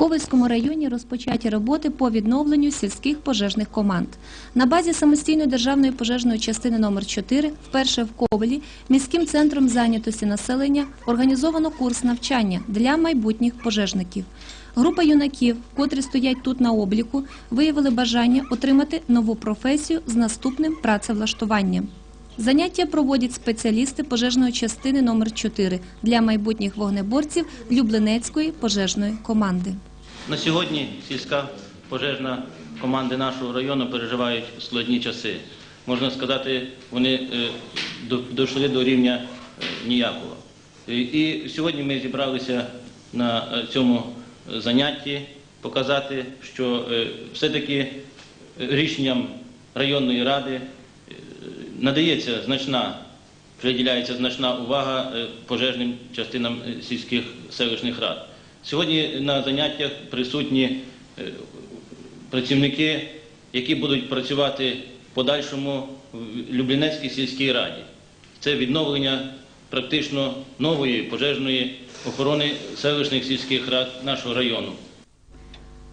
Ковельському районі розпочаті роботи по відновленню сільських пожежних команд. На базі самостійної державної пожежної частини номер 4 вперше в Ковелі міським центром зайнятості населення організовано курс навчання для майбутніх пожежників. Група юнаків, котрі стоять тут на обліку, виявили бажання отримати нову професію з наступним працевлаштуванням. Заняття проводять спеціалісти пожежної частини номер 4 для майбутніх вогнеборців Люблинецької пожежної команди. На сьогодні сільська пожежна команди нашого району переживають складні часи. Можна сказати, вони е, дійшли до рівня е, ніякого. І- І сьогодні ми зібралися на е, цьому занятті показати, що е, все-таки рішенням районної ради е, надається значна, приділяється значна увага е, пожежним частинам е, сільських селищних рад. Сьогодні на заняттях присутні е, працівники, які будуть працювати в подальшому в Люблінецькій сільській раді. Це відновлення практично нової пожежної охорони селищних сільських рад нашого району.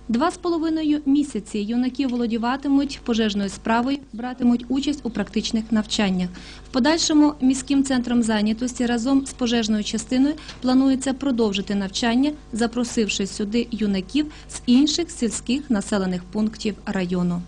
Два з половиною місяці юнаки володіватимуть пожежною справою, братимуть участь у практичних навчаннях. В подальшому міським центром зайнятості разом з пожежною частиною планується продовжити навчання, запросивши сюди юнаків з інших сільських населених пунктів району.